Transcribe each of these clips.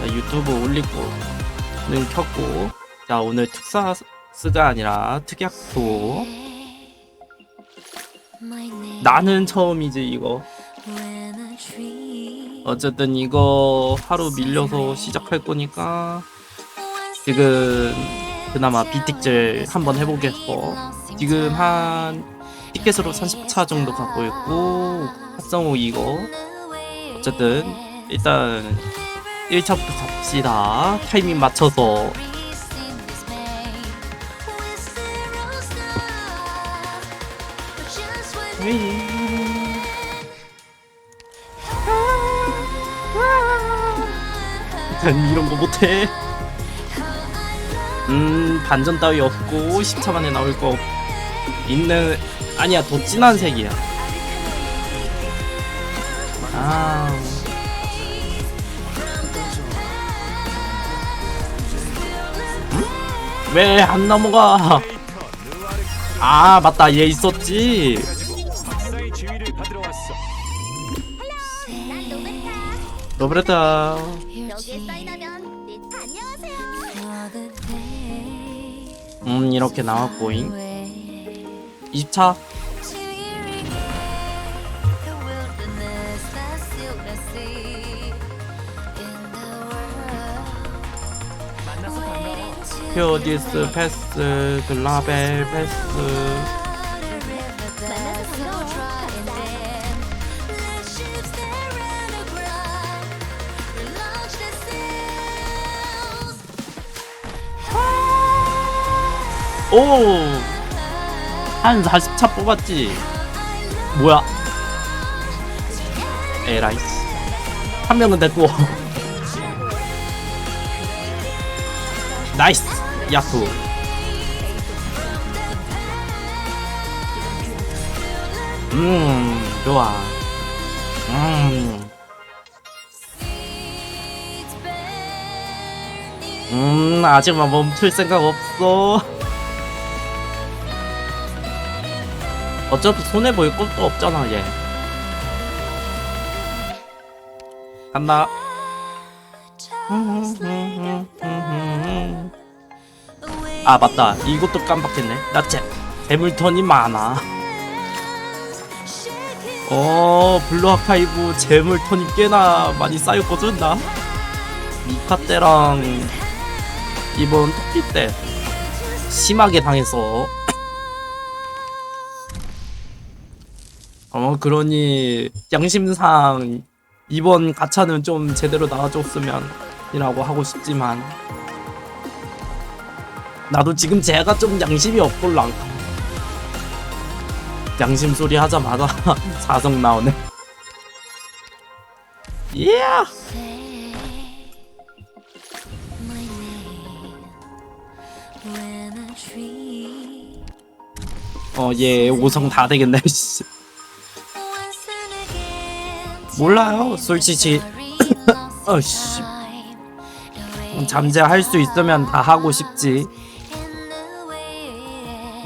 자, 유튜브 올리고는 켰고. 자 오늘 특사스가 아니라 특약도. 나는 처음이지 이거. 어쨌든 이거 하루 밀려서 시작할 거니까 지금 그나마 비틱질 한번 해보겠어. 지금 한 티켓으로 30차 정도 갖고 있고 합성호 이거. 어쨌든 일단 1차부터 갑시다. 타이밍 맞춰서. 난 이런 거 못해. 음 반전 따위 없고 10차 만에 나올 거 있는 아니야 더 진한 색이야. 아 왜 안 넘어가? 아 맞다. 얘 있었지. 노브레타. 여기에 사인하면 네, 안녕하세요. 음 이렇게 나왔고잉? 20차 퓨어디스 패스 글라벨 패스. 오! 한 40차 뽑았지? 뭐야? 에라이스. 한 명은 됐고. 나이스! 야후. 음, 좋아. 음. 음, 아직만 멈출 생각 없어. 어차피 손해 보일 것도 없잖아 얘. 간다. 아 맞다 이것도 깜빡했네. 나 재, 재물턴이 많아. 어 블루 아카이브 재물턴이 꽤나 많이 쌓였거든 나. 미카 때랑 이번 토끼 때 심하게 당했어. 어 그러니 양심상 이번 가차는 좀 제대로 나와줬으면 이라고 하고 싶지만 나도 지금 제가 좀 양심이 없걸랑 양심 소리 하자마자 사성 나오네. 예 어얘 5성 다 되겠네 씨. 몰라요. 솔직히 어씨. 잠재 할 수 있으면 다 하고 싶지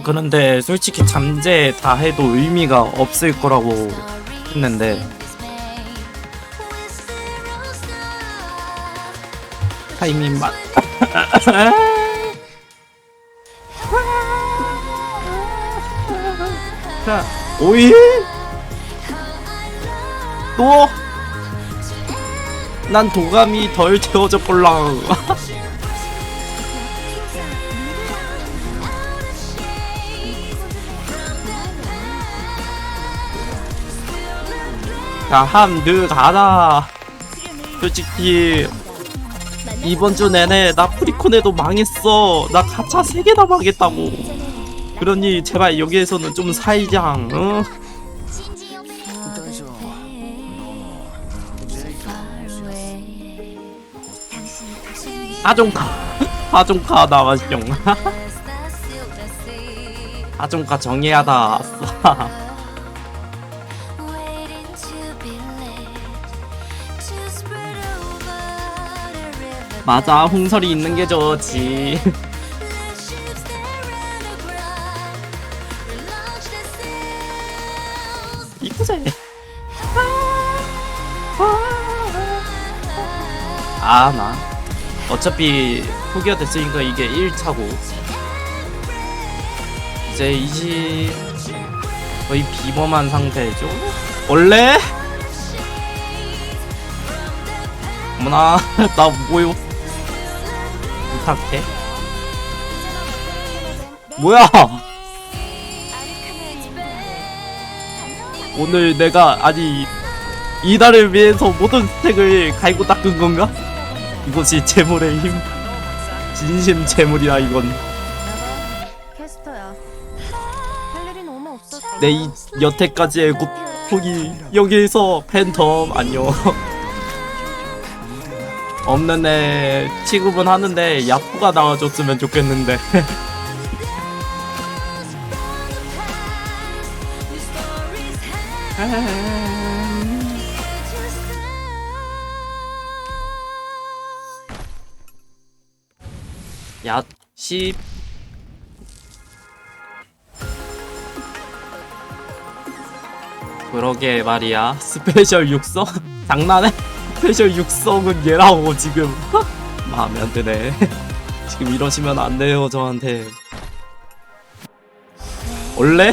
그런데 솔직히 잠재 다 해도 의미가 없을 거라고 했는데. 타이밍 맞 자, 오이? 또? 난 도감이 덜 채워졌걸랑 자, 함드 가라. 솔직히 이번 주 내내 나 프리콘에도 망했어. 나 가차 3개나 망했다고. 그러니 제발 여기에서는 좀 살장 어? 하종카. 하종카 나왔죠 하종카 정예하다 맞아 홍설이 있는 게 좋지 이쁘제 아, 나. 어차피 포기가 됐으니까 이게 1차고. 이제 20, 거의 비범한 상태죠? 원래? 어머나, 나 뭐요? 부탁해. 뭐야! 오늘 내가, 아니, 이달을 위해서 모든 스택을 갈고 닦은 건가? 이것이 재물의 힘. 진심 재물이야, 이건. 내 이 여태까지의 고통이 여기서 팬텀 안녕 없는 애 취급은 하는데 야쿠가 나와줬으면 좋겠는데 야 씨 그러게 말이야 스페셜 육성? 장난해? 스페셜 육성은 얘라고 지금 마음에 안 드네 지금 이러시면 안 돼요 저한테 원래?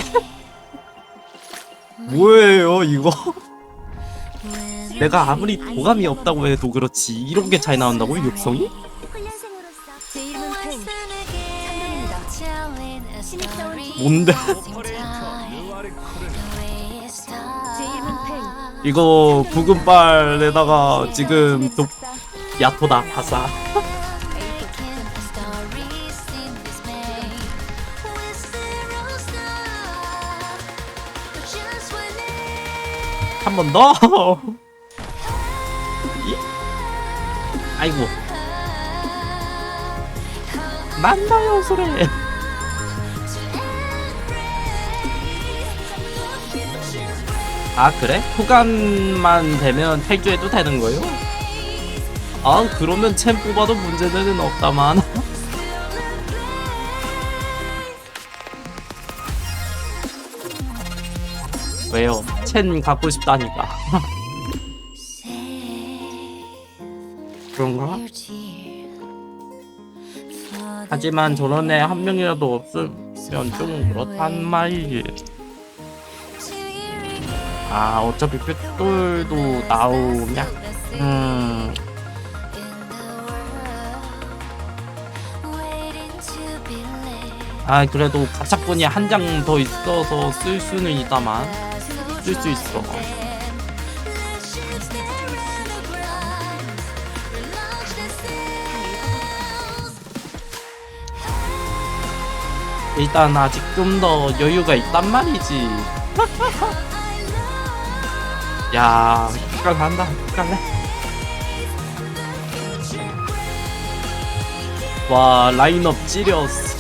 뭐예요 이거? 내가 아무리 도감이 없다고 해도 그렇지 이런 게 차이 나온다고 육성이? 뭔데? 이거 붉은 빨에다가 지금 또 야토다 바사 한 번 더. 이? 아이고. 난다요 소래. 아 그래? 후간만 되면 탈주해도 되는 거요? 아 그러면 챔 뽑아도 문제는 없다만. 왜요? 첸 갖고 싶다니까. 그런가? 하지만 저런 애 한 명이라도 없으면 좀 그렇단 말이지. 아 어차피 뼈돌도 나오냐? 음 아 그래도 가차권이 한 장 더 있어서 쓸 수는 있다만 쓸 수 있어. 일단 아직 좀 더 여유가 있단 말이지. 야, 흑강 한다, 흑강해. 와, 라인업 찌렸어.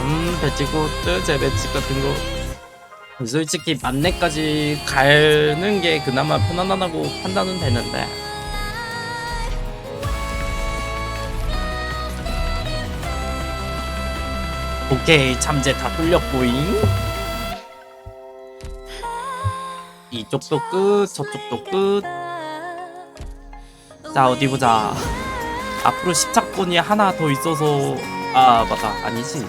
음, 배치고트, 재배치 같은 거. 솔직히 만내까지 가는 게 그나마 편안하다고 판단은 되는데. 오케이 참제 다 뚫렸보잉 이쪽도 끝 저쪽도 끝자 어디 보자. 앞으로 십착권이 하나 더 있어서. 아 맞다. 아니지.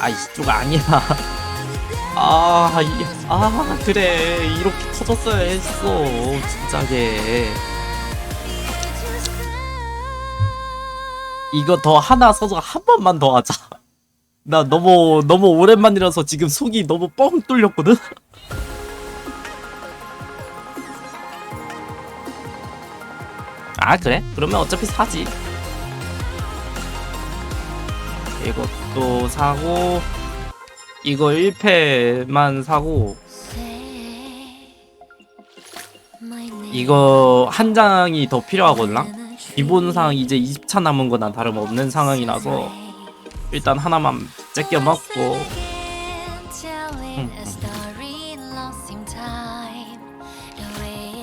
아 이쪽 아니야. 아, 이, 아 그래. 이렇게 터졌어야 했어 진짜게 이거 더 하나 써서 한 번만 더 하자 나 너무 너무 오랜만이라서 지금 속이 너무 뻥 뚫렸거든. 아 그래? 그러면 어차피 사지. 이것도 사고 이거 1패만 사고 이거 한 장이 더 필요하거든. 기본상 이제 20차 남은 거난 다름없는 상황이라서 일단 하나만 째껴 먹고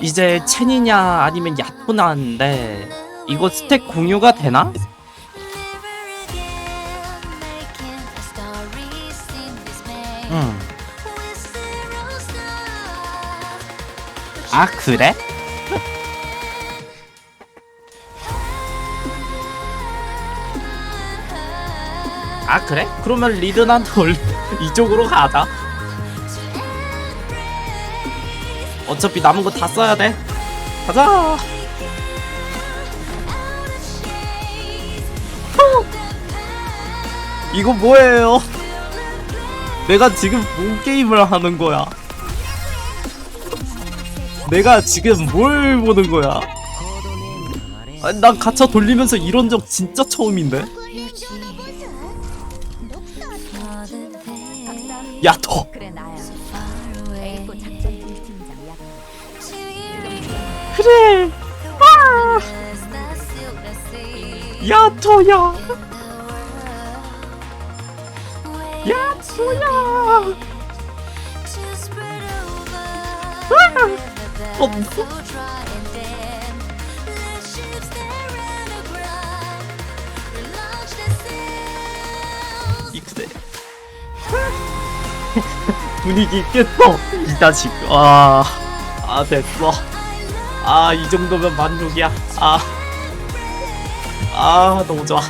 이제 첸이냐 아니면 야토나인데 이거 스택 공유가 되나? 응. 아 그래? 아 그래? 그러면 리드난 돌 이쪽으로 가자 어차피 남은 거 다 써야 돼 가자 후! 이거 뭐예요? 내가 지금 뭔 게임을 하는 거야? 내가 지금 뭘 보는 거야? 아니, 난 가차 돌리면서 이런 적 진짜 처음인데? 야, 더! 그래 나야. 에이코 작전 팀장 약. 그래! 아! 야, 더야! 야, 더야! 어, 분위기 깼어! 이 자식. 아, 아, 됐어. 아, 이 정도면 만족이야. 아. 아, 너무 좋아.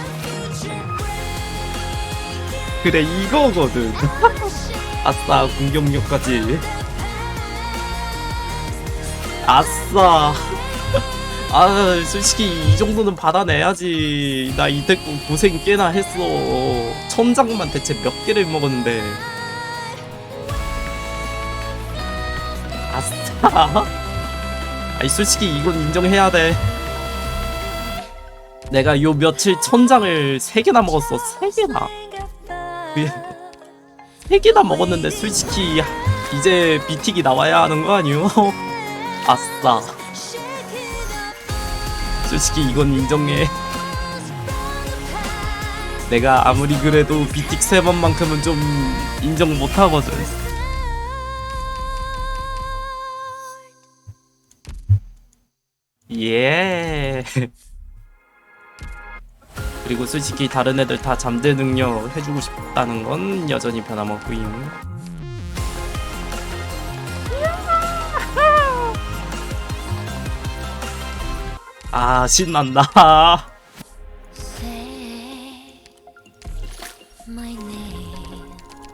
그래, 이거거든. 아싸, 공격력까지. 아싸. 아, 솔직히 이 정도는 받아내야지. 나 이때 거 고생 꽤나 했어. 천장만 대체 몇 개를 먹었는데. 아싸. 아니, 솔직히 이건 인정해야 돼. 내가 요 며칠 천장을 세 개나 먹었어. 세 개나. 그- 세 개나 먹었는데 솔직히 이제 비틱이 나와야 하는 거 아니요? 아싸. 솔직히 이건 인정해. 내가 아무리 그래도 비틱 세 번만큼은 좀 인정 못 하거든. 예. 그리고 솔직히 다른 애들 다 잠들 능력 해주고 싶다는 건 여전히 변함없고요. 아 신난다.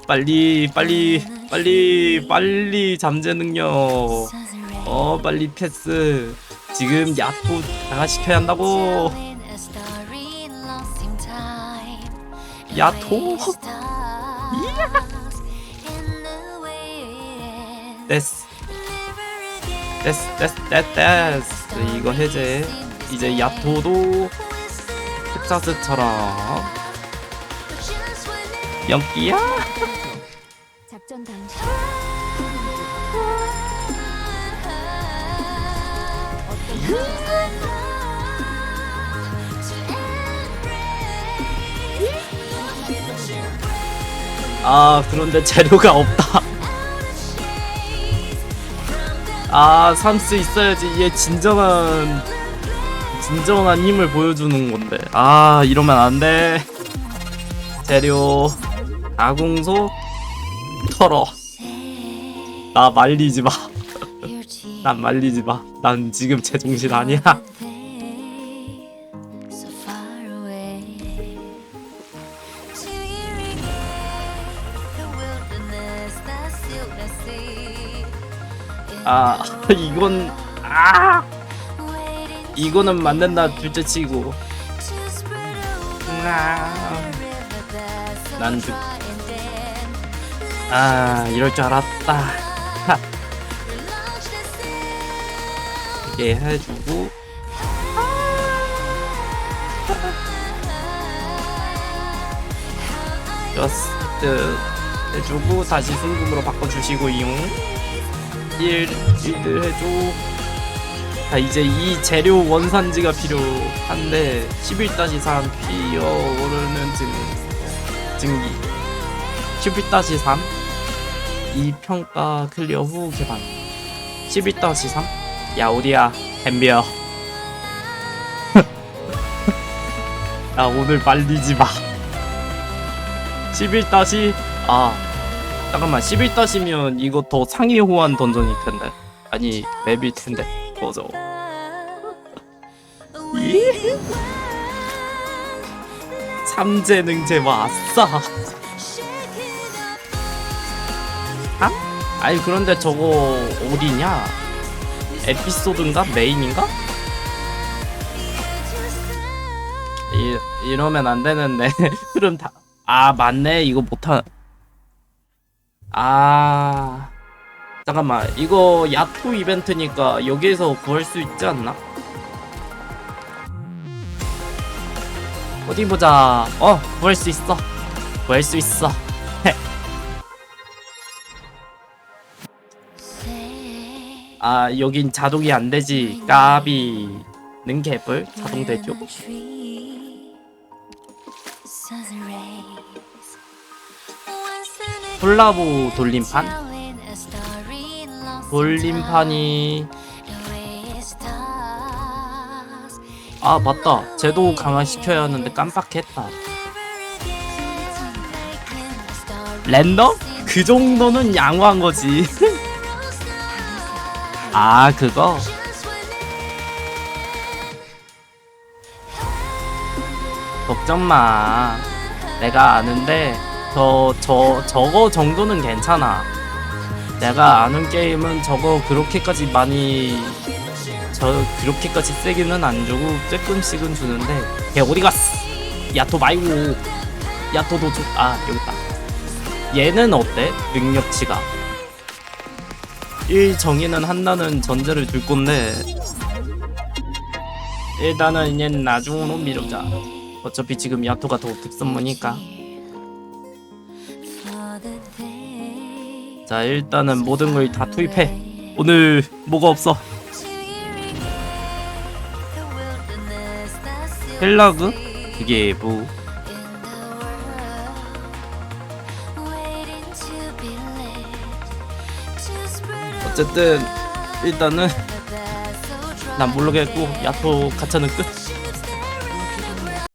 빨리 빨리 빨리 빨리 잠재 능력. 어 빨리 패스. 지금 야토 강화시켜야 한다고. 야토. 됐어 됐어 됐어 됐어. 이거 해제. 이제 야토도 텍사스처럼 연기야. 아 그런데 재료가 없다. 아 삼스 있어야지. 얘 진정한 진정한 힘을 보여주는 건데. 아 이러면 안돼. 재료 아궁소 털어. 나 말리지 마난 말리지 마난 지금 제정신 아니야 아 이건 아! 이거는 맞는다 둘째 치고. 아, 난 그- 아 이럴 줄 알았다. 하. 이렇게 해주고. 저스트 해주고 다시 순금으로 바꿔주시고 이용 1 1들 해줘 자 이제 이 재료 원산지가 필요한데 11-3 피어오르는 증 증기. 11-3 이 평가 클리어 후 개방 11-3 야 어디야 덤벼 나 오늘 말리지 마. 11 다시 아 잠깐만 11 다시면 이거 더 상위 호환 던전일 텐데 아니 맵일 텐데. 꺼져 삼재능제 왔싸 아? 아니 그런데 저거 어디냐? 에피소드인가? 메인인가? 이, 이러면 안 되는데. 흐름 다 아 맞네. 이거 못하 아. 잠깐만 이거 야토 이벤트니까 여기에서 구할 수 있지 않나? 어디 보자. 어 구할 수 있어. 구할 수 있어. 아 여긴 자동이 안 되지. 까비 는 개뿔? 자동 되죠 콜라보 돌림판? 돌림판이 아 맞다. 제도 강화시켜야 하는데 깜빡했다. 랜덤? 그 정도는 양호한 거지. 아 그거? 걱정 마. 내가 아는데 저, 저, 저거 정도는 괜찮아. 내가 아는 게임은 저거 그렇게까지 많이 저 그렇게까지 세기는 안 주고 조금씩은 주는데 걔 어디 갔어? 야토 말고. 야토도 좀, 아 여기 있다. 얘는 어때? 능력치가. 1 정의는 한다는 전제를 둘 건데 일단은 얘 나중으로 미루자. 어차피 지금 야토가 더 특선무니까 자 일단은 모든 걸 다 투입해. 오늘 뭐가 없어? 헬라그? 그게 뭐? 어쨌든 일단은 난 모르겠고 야토 가차는 끝